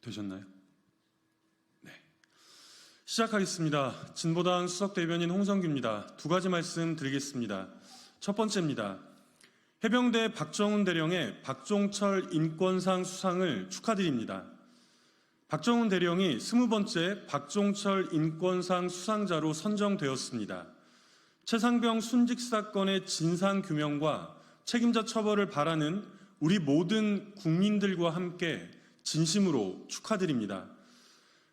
되셨나요? 네. 시작하겠습니다. 진보당 수석 대변인 홍성규입니다. 두 가지 말씀 드리겠습니다. 첫 번째입니다. 해병대 박정훈 대령의 박종철 인권상 수상을 축하드립니다. 박정훈 대령이 스무 번째 박종철 인권상 수상자로 선정되었습니다. 최상병 순직 사건의 진상 규명과 책임자 처벌을 바라는 우리 모든 국민들과 함께 진심으로 축하드립니다.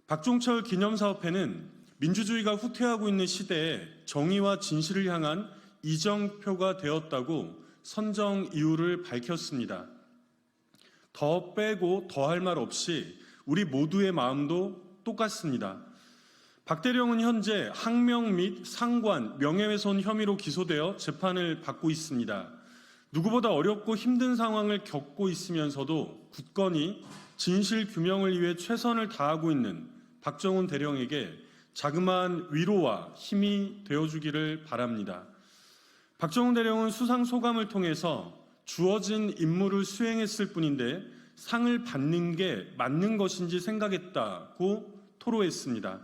박종철 기념사업회는 민주주의가 후퇴하고 있는 시대에 정의와 진실을 향한 이정표가 되었다고 선정 이유를 밝혔습니다. 더 빼고 더 할 말 없이 우리 모두의 마음도 똑같습니다. 박 대령은 현재 항명 및 상관, 명예훼손 혐의로 기소되어 재판을 받고 있습니다. 누구보다 어렵고 힘든 상황을 겪고 있으면서도 굳건히 진실 규명을 위해 최선을 다하고 있는 박정훈 대령에게 자그마한 위로와 힘이 되어주기를 바랍니다. 박정훈 대령은 수상 소감을 통해서 주어진 임무를 수행했을 뿐인데 상을 받는 게 맞는 것인지 생각했다고 토로했습니다.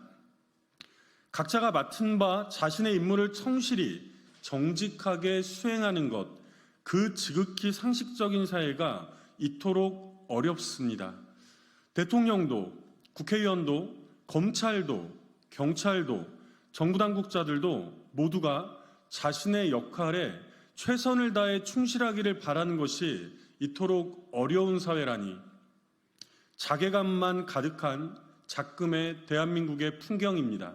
각자가 맡은 바 자신의 임무를 성실히 정직하게 수행하는 것, 그 지극히 상식적인 사회가 이토록 어렵습니다. 대통령도, 국회의원도, 검찰도, 경찰도, 정부 당국자들도 모두가 자신의 역할에 최선을 다해 충실하기를 바라는 것이 이토록 어려운 사회라니 자괴감만 가득한 작금의 대한민국의 풍경입니다.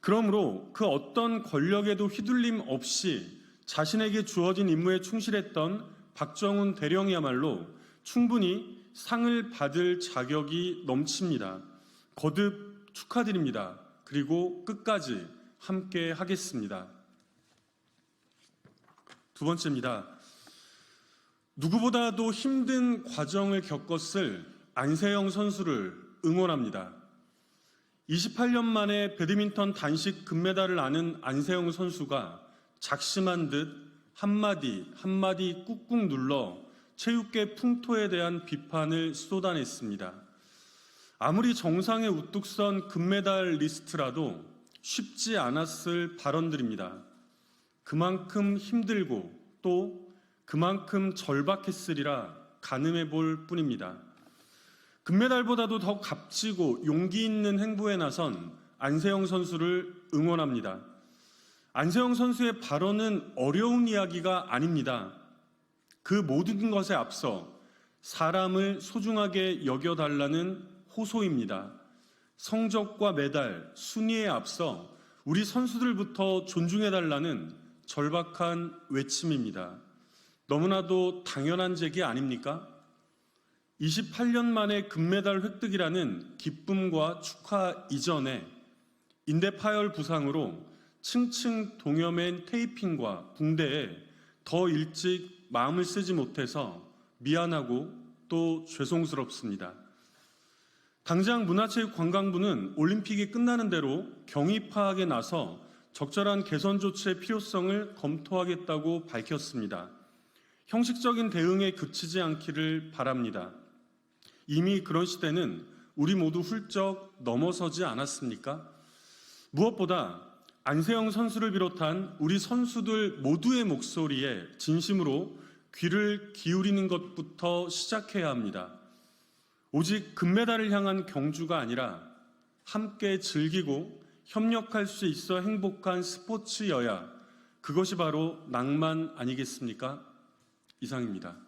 그러므로 그 어떤 권력에도 휘둘림 없이 자신에게 주어진 임무에 충실했던 박정훈 대령이야말로 충분히 상을 받을 자격이 넘칩니다. 거듭 축하드립니다. 그리고 끝까지 함께 하겠습니다. 두 번째입니다. 누구보다도 힘든 과정을 겪었을 안세영 선수를 응원합니다. 28년 만에 배드민턴 단식 금메달을 아는 안세영 선수가 작심한 듯 한마디 한마디 꾹꾹 눌러 체육계 풍토에 대한 비판을 쏟아냈습니다. 아무리 정상에 우뚝 선 금메달 리스트라도 쉽지 않았을 발언들입니다. 그만큼 힘들고 또 그만큼 절박했으리라 가늠해 볼 뿐입니다. 금메달보다도 더 값지고 용기 있는 행보에 나선 안세영 선수를 응원합니다. 안세영 선수의 발언은 어려운 이야기가 아닙니다. 그 모든 것에 앞서 사람을 소중하게 여겨달라는 호소입니다. 성적과 메달, 순위에 앞서 우리 선수들부터 존중해달라는 절박한 외침입니다. 너무나도 당연한 제기 아닙니까? 28년 만에 금메달 획득이라는 기쁨과 축하 이전에 인대 파열 부상으로 층층 동여맨 테이핑과 붕대에 더 일찍 마음을 쓰지 못해서 미안하고 또 죄송스럽습니다. 당장 문화체육관광부는 올림픽이 끝나는 대로 경위 파악에 나서 적절한 개선 조치의 필요성을 검토하겠다고 밝혔습니다. 형식적인 대응에 그치지 않기를 바랍니다. 이미 그런 시대는 우리 모두 훌쩍 넘어서지 않았습니까? 무엇보다 안세영 선수를 비롯한 우리 선수들 모두의 목소리에 진심으로 귀를 기울이는 것부터 시작해야 합니다. 오직 금메달을 향한 경주가 아니라 함께 즐기고 협력할 수 있어 행복한 스포츠여야 그것이 바로 낭만 아니겠습니까? 이상입니다.